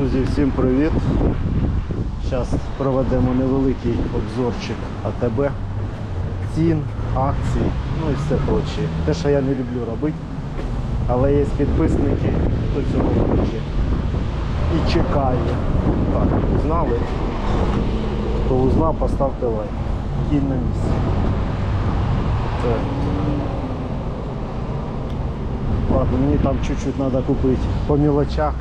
Друзі, всім привіт! Зараз проведемо невеликий обзорчик АТБ, цін, акцій, ну і все проче. Те, що я не люблю робити, але є підписники, хто цього хоче і чекає. Так, узнали? Хто узнав, поставте лайк. Кінь на місці. Так. Ладно, мені там чуть-чуть треба купити по мелочах.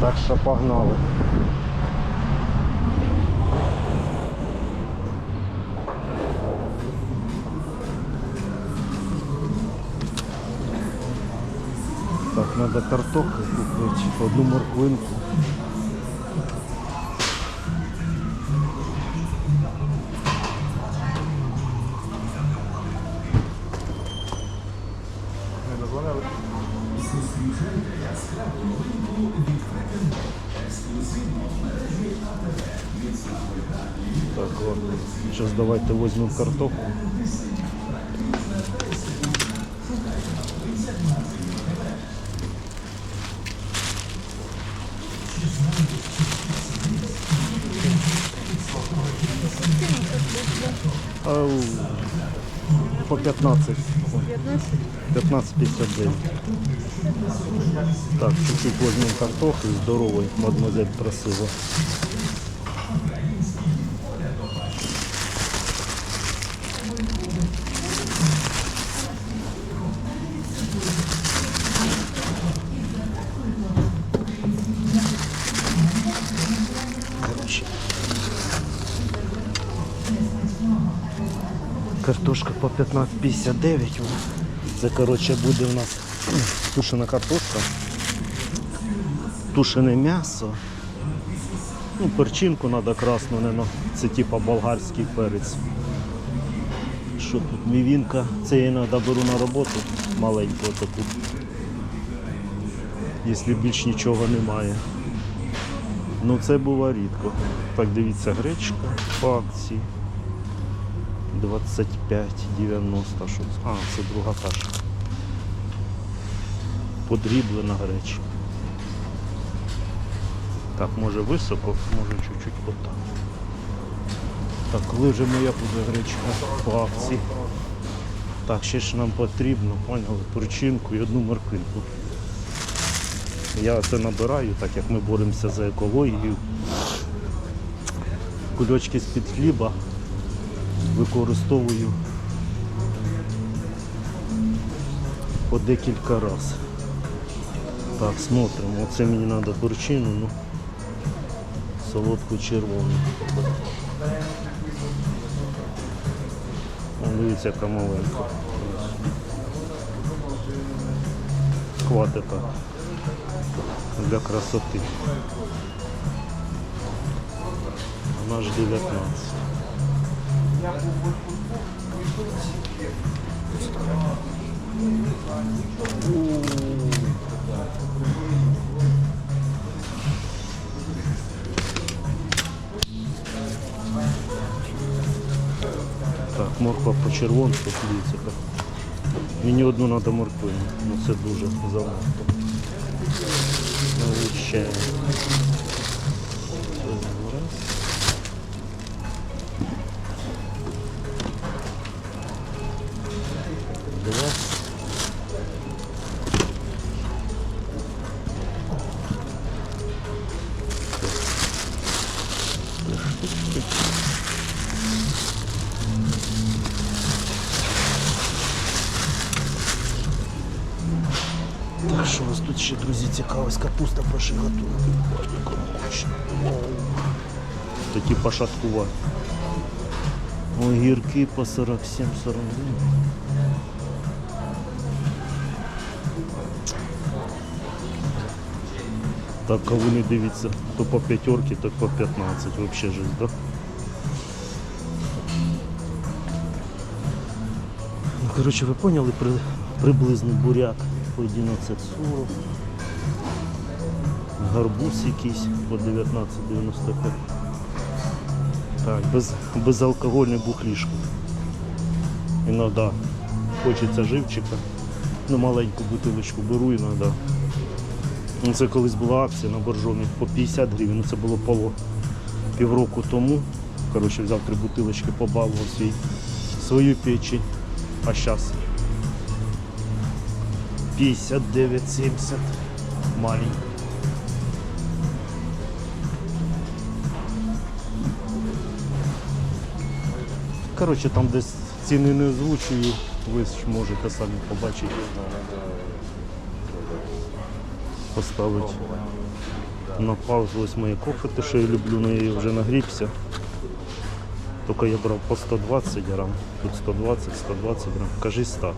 Так що погнали. Так, треба картохи купити, одну морквинку. Давайте возьмем картоху. Ау, по 15. 15,59. Так, чуть-чуть возьмем картохи здоровий, мадемуазель просила. Картошка по 15,59. Це, коротше, буде у нас тушена картошка, тушене м'ясо. Ну, перчинку треба красну, не, це типа болгарський перець. Що тут мівінка? Це я іноді беру на роботу маленьку таку. Якщо більш нічого немає. Ну це було рідко. Так, дивіться, гречка по акції. 25,90 що це? А, це друга каша. Подріблена гречка. Так, може високо, може чуть-чуть отак. Так, коли вже моя буде гречка по акції. Так, ще ж нам потрібно, поняли, перчинку і одну морквинку. Я це набираю, так як ми боремося за екологію. Кульочки з-під хліба використовую по декілька разів. Так, смотримо. Оце мені треба перчину, ну солодку червону. Дивіться, яка маленька. Хватить. Для красоти. Вона ж 19. Так, морква по червонку, дивіться. Мені одну треба морквину, ну це дуже занадто. Ще. Так, що у вас тут ще, друзі, цікавить? Капуста пошигатує. Такі пошаткувати. Огірки по 47-49. Так, кого не дивіться, то по п'ятерки, то по 15. Вообще жизнь, да? Ну, коротше, ви поняли при, приблизно буряк по 11,40. Гарбуз якийсь по 19,95. Так, без, безалкогольне бухлішко. Іноді хочеться живчика. Ну, маленьку бутилочку беру іноді. Ну, Це колись була акція на боржомі по 50 гривень. Ну, Це було поло півроку тому. Коротше, взяв три бутилочки, побалував свій, свою печень. А зараз 59,70 маленький. Коротше, там десь ціни не озвучую, ви ж можете самі побачити. Поставити на паузу ось моє кофе, те, що я люблю, але я вже нагрівся. Тільки я брав по 120 грам, тут 120, 120 грам, кажи 100.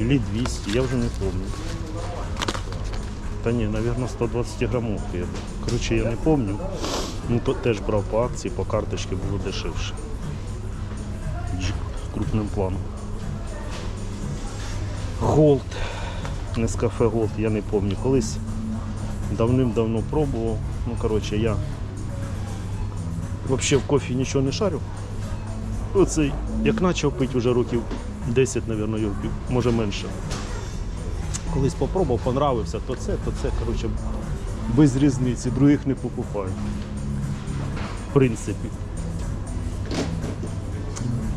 Или 200, я вже не пам'ятаю. Та ні, мабуть, 120 грамовки. Коротше, я не пам'ятаю. Ну, то теж брав по акції, по карточці було дешевше. Крупним планом. Голд. Нескафе Голд, я не пам'ятаю. Колись давним-давно пробував. Ну, коротше, я взагалі в кофі нічого не шарю. Оцей, як почав пити вже років 10, мабуть, може менше. Колись попробував, понравився, то це, то це, коротше, без різниці, других не покупаю. В принципі.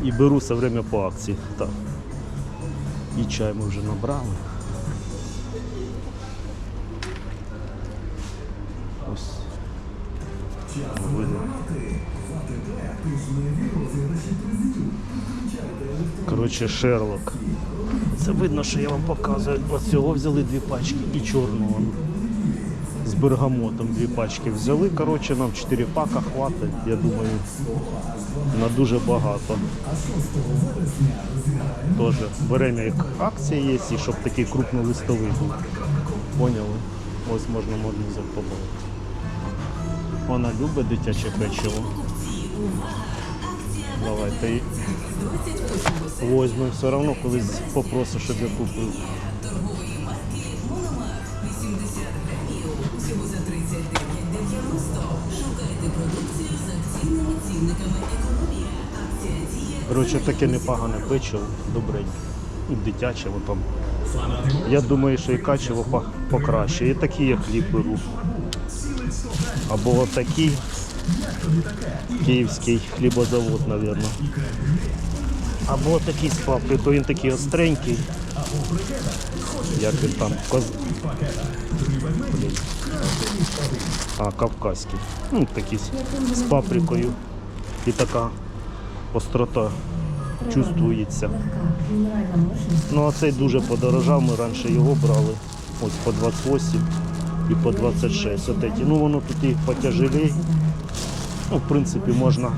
І беру все время по акції. Так. І чай ми вже набрали. Ось. Видно. Коротше, Шерлок. Це видно, що я вам показую. Ось цього взяли дві пачки і чорного. З бергамотом дві пачки взяли. Коротше, нам 4 пака хватить, я думаю, на дуже багато. Теж беремо як акція є, і щоб такий крупнолистовий був. Поняли? Ось можна можна взяти. Вона любить дитяче печиво. Давайте возьмемо все одно, колись попросиш, щоб я купив. Коротше, таке непогане печиво, добреньке. Дитяче, там. Я думаю, що і качево покраще. І такі я хліб беру. Або отакий київський хлібозавод, мабуть. Або такий з паприкою, він такий остренький. Як він там коз... А, кавказький. Ну, такий з- паприкою. І така острота чувствується. Ну а цей дуже подорожав, ми раніше його брали. Ось по 28 і по 26. От эти. Ну воно тут і потяжелей. Ну, в принципі, можна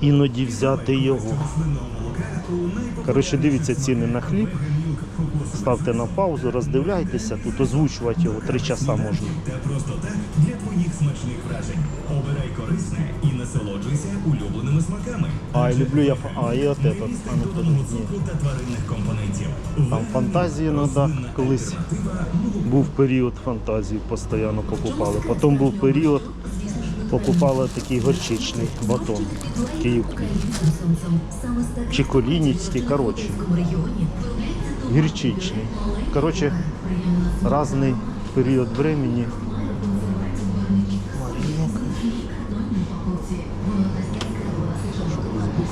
іноді взяти його. Коротше, дивіться ціни на хліб. Ставте на паузу, роздивляйтеся, тут озвучувати його три часа можна. Твоїх смачних вражень. Обирай корисне і насолоджуйся улюбленими смаками. А, і люблю я. А, і от. А, ну, цукру та тваринних компонентів. Там фантазії треба колись. Був період фантазії, постійно покупали. Потім був період, покупали такий горчичний батон. Київ. Чи колінівський, коротше. Гірчичний. Коротше, різний період времени.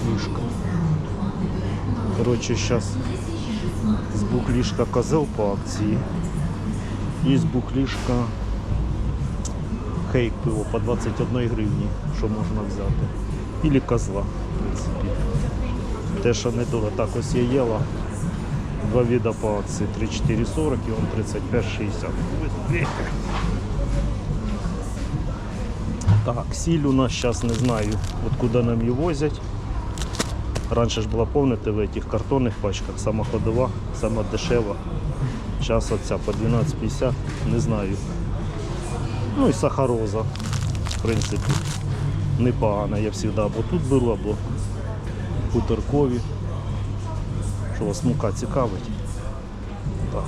Бухлішка. Коротше, зараз з бухлішка козел по акції. І з бухлішка хейк пиво по 21 гривні, що можна взяти. Ілі козла, в принципі. Те, що не дорого. Так ось я їла. Два вида по акції 34,40 і он 35,60. Так, сіль у нас зараз не знаю, откуда нам її возять. Раніше ж була, помните, в этих картонних пачках, сама ходова, сама дешева. Зараз оця по 12,50, не знаю. Ну і сахароза, в принципі, непогана. Я завжди або тут беру, або хуторкові. Що вас мука цікавить? Так.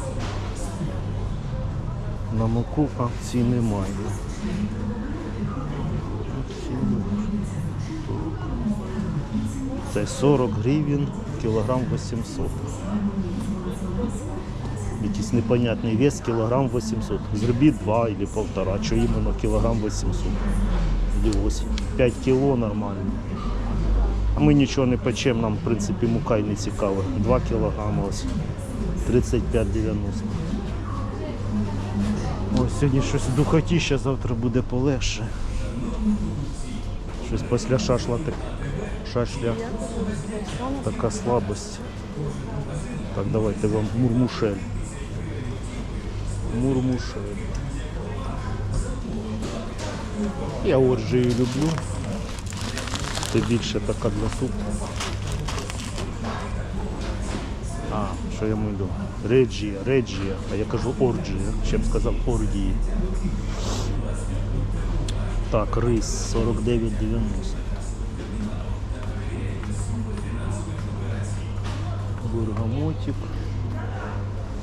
На муку акцій немає. Це 40 гривень, кілограм 800. якийсь непонятний вес, кілограм 800. Зробіть 2 або 1,5, що іменно кілограм 800. Или 8. 5 кіло нормально. А ми нічого не печемо, нам в принципі мука й не цікава. 2 кілограми ось 35,90. Ось сьогодні щось духотіще, завтра буде полегше. Щось після шашла так, шашля така слабость. Так, давайте вам мурмушель. Мурмушель. Я орджію люблю. Це більше така для супу. А, що я милю? Реджія, реджія. А я кажу орджія. Ще сказав оргії. Так, рис 49,90. Бергамотик.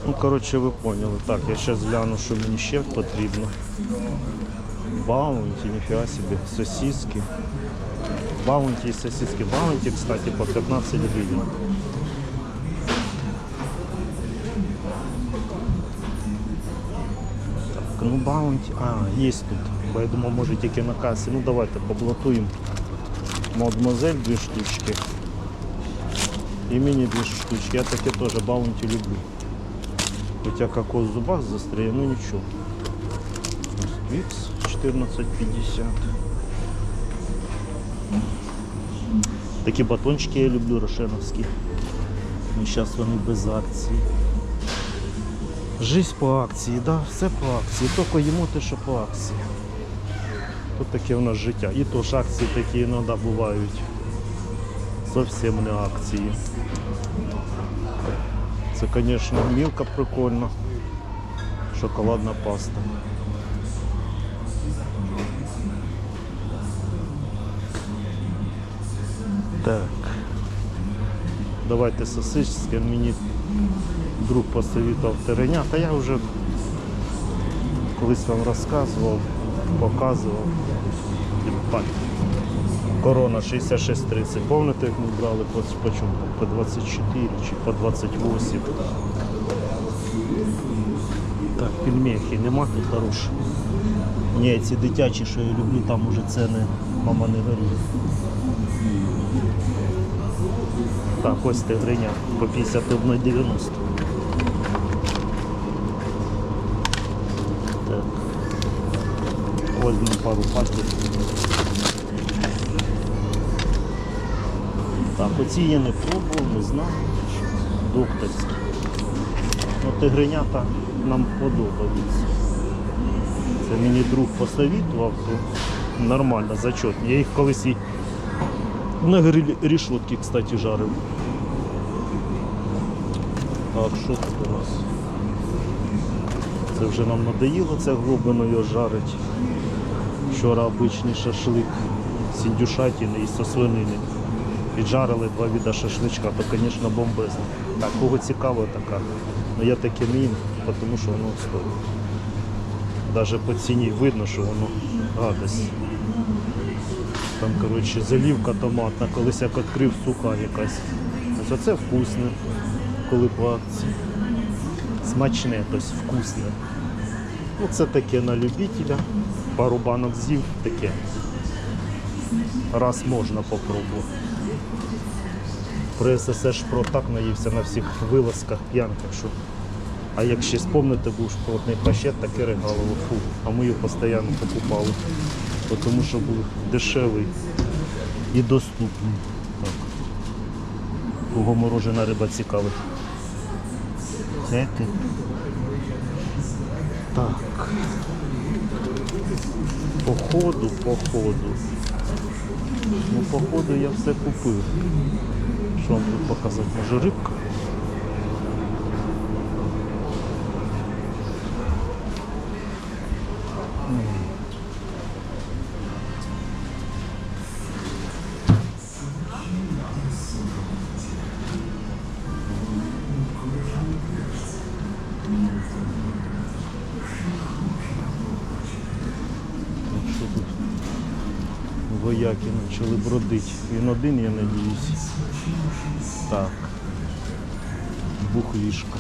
Ну, коротше, ви поняли. Так, я зараз гляну, що мені ще потрібно. Баунті, ніфіга собі, сосиски. Баунті і сосиски. Баунті, кстати, по 15 гривень. Так, ну баунті. А, є тут. Я думав, може тільки на касі. Ну давайте поблатуємо. Мадмозель дві штучки. Дві штучки. Я таке теж баунті люблю. Хоча кокос в зубах застряє, ну нічого. Ось 14,50. Такі батончики я люблю, рошеновські. Ну, зараз вони без акції. Жизнь по акції, да, все по акції. Тільки їмо те, що по акції. Тут таке у нас життя. І то ж акції такі іноді бувають. Зовсім не акції. Це, звісно, мілка прикольна. Шоколадна паста. Так. Давайте сосиски. Мені друг посовітував тереня, та я вже колись вам розказував, показував. Єбать. Корона 6630. Помните, як ми брали по, чому? По 24 чи по 28. Так, пельмехи нема тут хороші. Ні, ці дитячі, що я люблю, там уже ціни мама не горіє. Так, ось тигриня по 51,90. Так. Возьмем пару пакетів. Так, оці я не пробував, не знаю. Докторські. Ну, тигренята нам подобаються. Це мені друг посовітував, то нормально, зачетні. Я їх колись і на рішотки, кстати, жарив. Так, що тут у нас? Це вже нам надоїло це глибину жарить. Вчора обичний шашлик з індюшатини і со свинини. Піджарили два віда шашличка, то, звісно, бомбезно. Так, кого цікаво така. Ну я таке не тому що воно стоїть. Навіть по ціні видно, що воно гадость. Там, коротше, заливка томатна, колись як відкрив суха якась. Ось оце вкусне, коли по акції. Смачне, тобто вкусне. Ну це таке на любителя. Пару банок з'їв, таке. Раз можна попробувати. При СССР про так наївся на всіх вилазках п'янках, що. А як ще спомните, був шпротний пащет, таке регалово, фу. А ми його постійно покупали. Тому що був дешевий і доступний. Так. Кого морожена риба цікавить. Це ти. Так. По ходу, по. Ну, по ходу я все купив. Вам показати? Може рибка? вояки почали бродити. Він один, я надіюсь. Так. Бухлішка.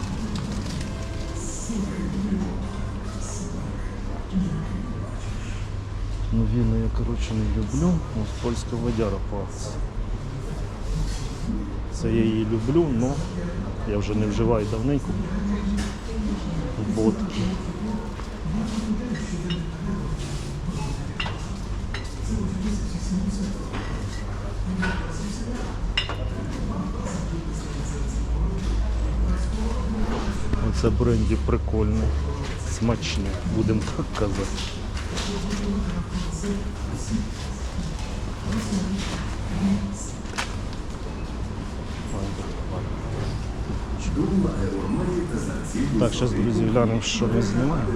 Ну він я коротше не люблю. Ну, Ось польська водяра пас. Це я її люблю, але я вже не вживаю давненько. Водки. Оце бренді прикольне, смачне, будемо так казати. Так, зараз, друзі, глянемо, що ми знімаємо.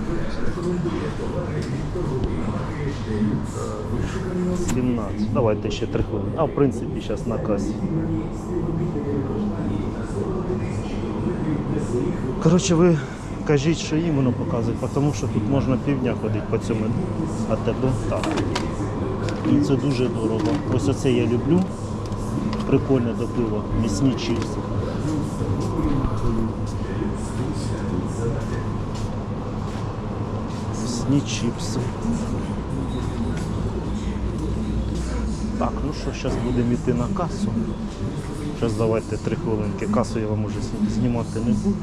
17. Давайте ще 3 хвилини. А в принципі зараз на касі. Коротше, ви кажіть, що іменно показують, тому що тут можна півдня ходити по цьому АТБ. Так. І це дуже дорого. Ось оце я люблю. Прикольне до пива. Місні чіпси. Місні чіпси. Так, ну що, зараз будемо йти на касу. Зараз давайте три хвилинки. Касу я вам уже знімати не буду.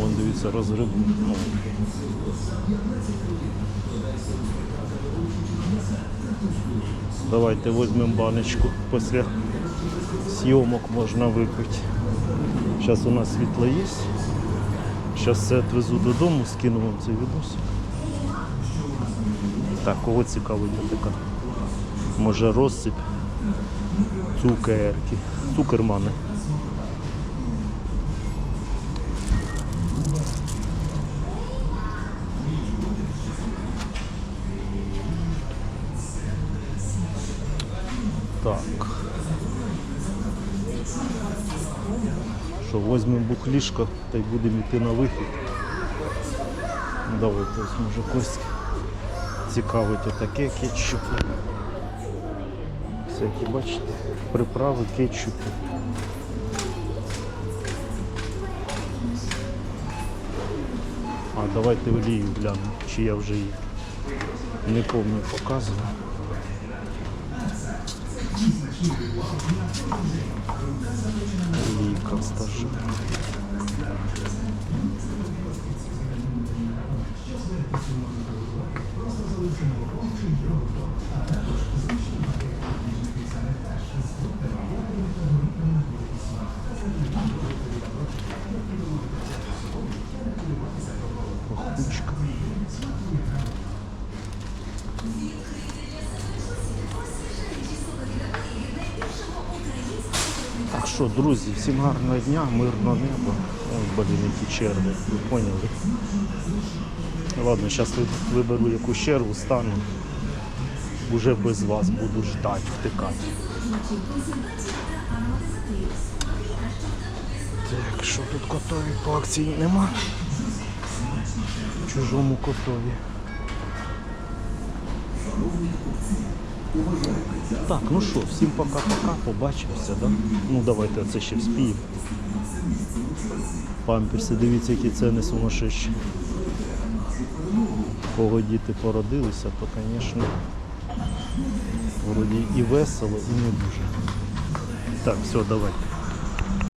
Вон дивіться, розгреб. Ну, Давайте візьмемо баночку. Після зйомок можна випити. Зараз у нас світло є. Зараз все відвезу додому, скину вам цей відос. Так, кого цікавить така? Може розсип цукерки. Цукермани. Так. Що, візьмемо бухлішко та й будемо йти на вихід. Давайте може когось цікавить отаке кетчупи. Всякі, бачите, приправи, кетчупи. А давайте олію глянемо, чи я вже її не пам'ятаю показував. Олійка стажа. Пахучка. Що, друзі, всім гарного дня, мирного неба. Ой, блін, які черги, ви поняли. Ладно, зараз виберу якусь чергу, стану. Уже без вас буду ждати, втикати. Так, що тут котові по акції нема? Чужому котові. Так, ну що, всім пока-пока, побачимося, да? Ну давайте це ще вспіємо. Памперси, дивіться, які ціни сумасшедші. Кого діти породилися, то, звісно, вроді і весело, і не дуже. Так, все, давайте.